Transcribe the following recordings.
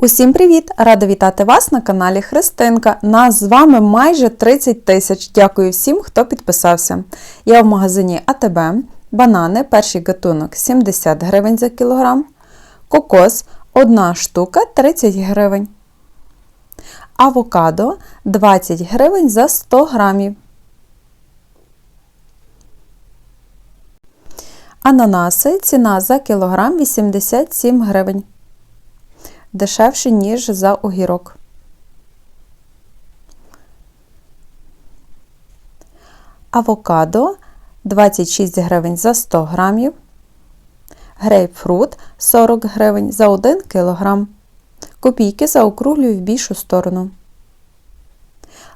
Усім привіт! Рада вітати вас на каналі Христинка. Нас з вами майже 30 тисяч. Дякую всім, хто підписався. Я в магазині АТБ. Банани, перший гатунок 70 гривень за кілограм. Кокос 1 штука 30 гривень. Авокадо 20 гривень за 100 грамів. Ананаси ціна за кілограм 87 гривень. Дешевше, ніж за огірок. Авокадо 26 гривень за 100 грамів. Грейпфрут 40 гривень за 1 кілограм. Копійки заокруглюю в більшу сторону.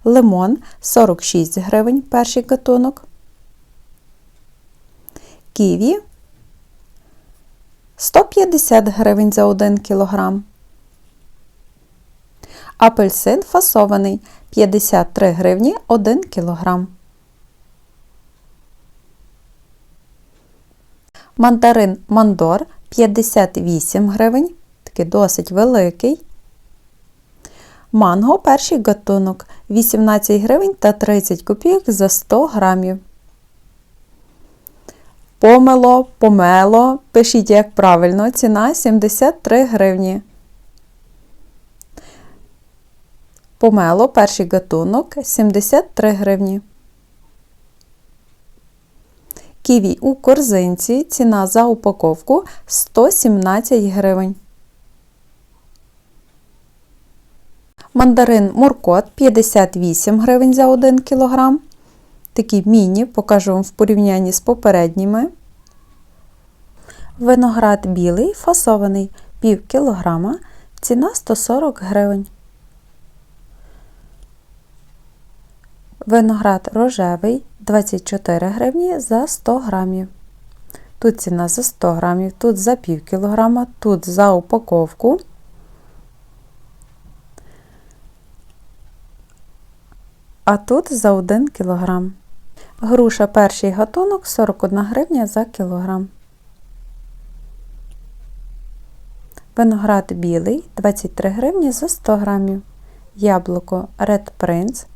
Лимон 46 гривень перший гатунок. Ківі 150 гривень за 1 кілограм. Апельсин фасований 53 гривні 1 кілограм. Мандарин Мандор 58 гривень, такий досить великий. Манго перший гатунок 18 гривень та 30 копійок за 100 грамів. Помело, помело, пишіть як правильно, ціна 73 гривні. Помело перший гатунок 73 гривні. Ківі у корзинці ціна за упаковку 117 гривень. Мандарин Муркот 58 гривень за 1 кг. Такі міні, покажу вам в порівнянні з попередніми. Виноград білий фасований пів кілограма, ціна 140 гривень. Виноград рожевий 24 гривні за 100 грамів. Тут ціна за 100 грамів, тут за пів кілограма, тут за упаковку. А тут за 1 кілограм. Груша перший гатунок 41 гривня за кілограм. Виноград білий 23 гривні за 100 грамів. Яблуко Red Prince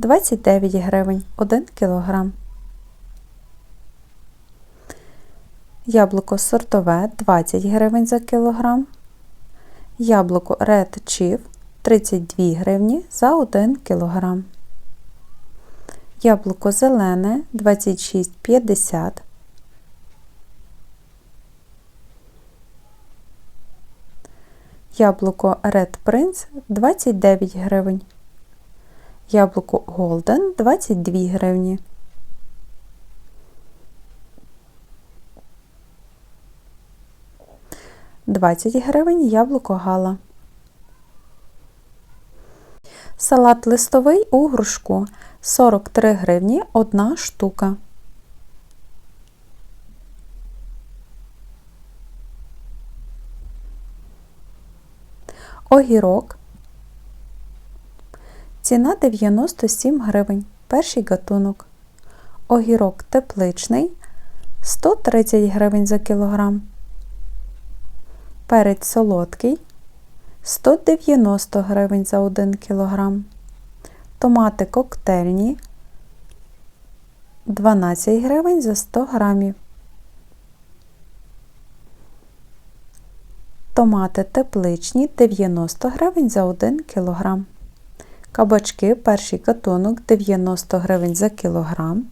29 гривень 1 кг. Яблуко сортове 20 гривень за кілограм. Яблуко Red Chief 32 гривні за 1 кг. Яблуко зелене 26,50. Яблуко Red Prince 29 гривень. Яблуко Голден 22 гривні. Двадцять гривень яблуко гала. Салат листовий у грушку 43 гривні одна штука. Огірок Ціна 97 гривень. Перший гатунок. Огірок тепличний 130 гривень за кілограм. Перець солодкий 190 гривень за 1 кілограм. Томати коктейльні 12 гривень за 100 грамів. Томати тепличні 90 гривень за 1 кілограм. Кабачки перший катунок 90 гривень за кілограм.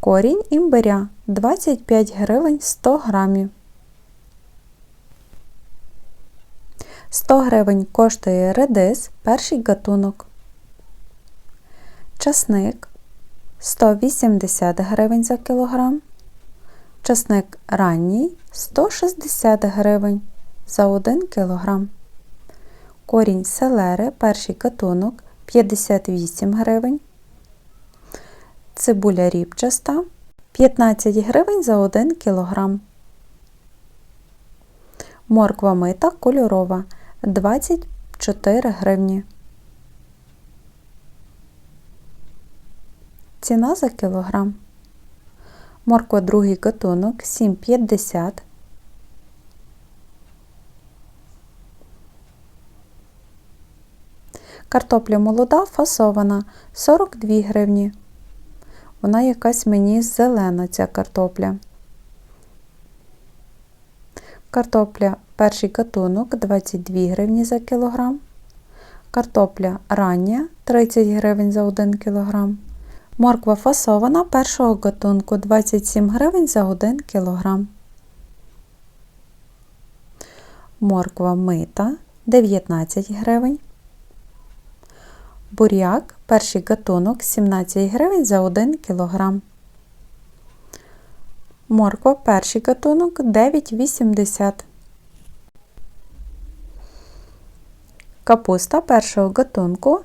Корінь імбиря 25 гривень 100 грамів. 100 гривень коштує редис перший гатунок. Часник 180 гривень за кілограм. Часник ранній 160 гривень за 1 кілограм. Корінь селери, перший катунок 58 гривень. Цибуля ріпчаста 15 гривень за 1 кг. Морква мита кольорова 24 гривні. Ціна за кілограм. Морква другий гатунок 7,50 Картопля молода фасована 42 гривні. Вона якась мені зелена ця картопля. Картопля перший гатунок 22 гривні за кілограм. Картопля рання 30 гривень за 1 кілограм. Морква фасована першого гатунку 27 гривень за 1 кілограм. Морква мита 19 гривень. Буряк перший гатунок 17 гривень за 1 кілограм. Морква перший гатунок 9,80. Капуста першого гатунку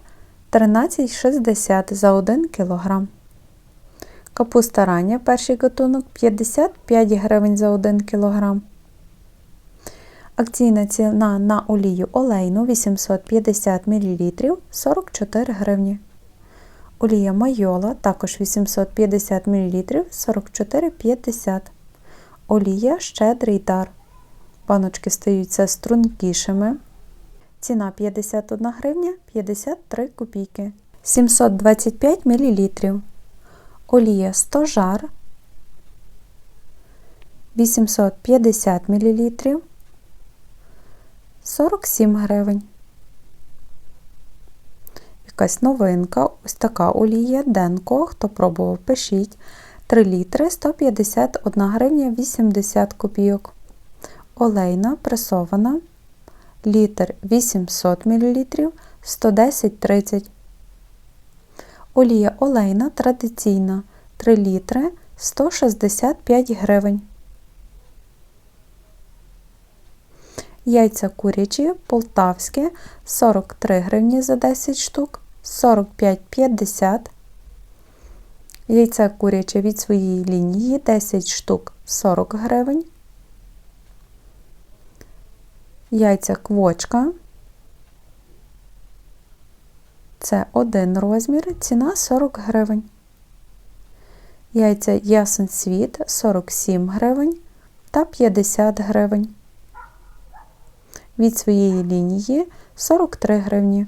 13,60 за 1 кг. Капуста рання перший гатунок 55 гривень за 1 кг. Акційна ціна на олію олейну 850 мл 44 гривні. Олія майола також 850 мл 44,50. Олія щедрий дар. Баночки стаються стрункішими. Ціна 51 гривня 53 копійки. 725 мл. Олія стожар 850 мл 47 гривень. Якась новинка, ось така олія Денко, хто пробував, пишіть. 3 літри 151 гривня 80 копійок. Олейна пресована. Літр 800 мл 110,30. Олія олейна традиційна 3 літри 165 гривень. Яйця курячі полтавські 43 гривні за 10 штук, 45,50. Яйця куряче від своєї лінії 10 штук 40 гривень. Яйця квочка. Це один розмір, ціна 40 гривень. Яйця ясен світ 47 гривень та 50 гривень. Від своєї лінії 43 гривні.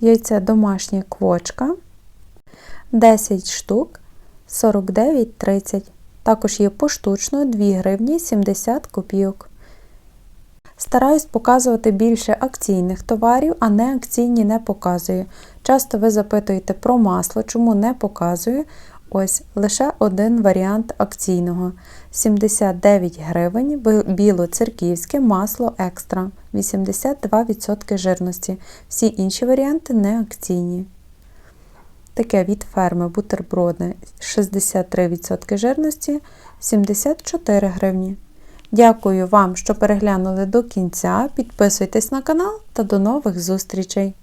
Яйця домашня квочка 10 штук 49,30. Також є поштучно 2 гривні 70 копійок. Стараюсь показувати більше акційних товарів, а не акційні не показую. Часто ви запитуєте про масло, чому не показую. Ось лише один варіант акційного. 79 гривень білоцерківське масло екстра 82% жирності. Всі інші варіанти не акційні. Таке від ферми бутерброди 63% жирності 74 гривні. Дякую вам, що переглянули до кінця. Підписуйтесь на канал та до нових зустрічей!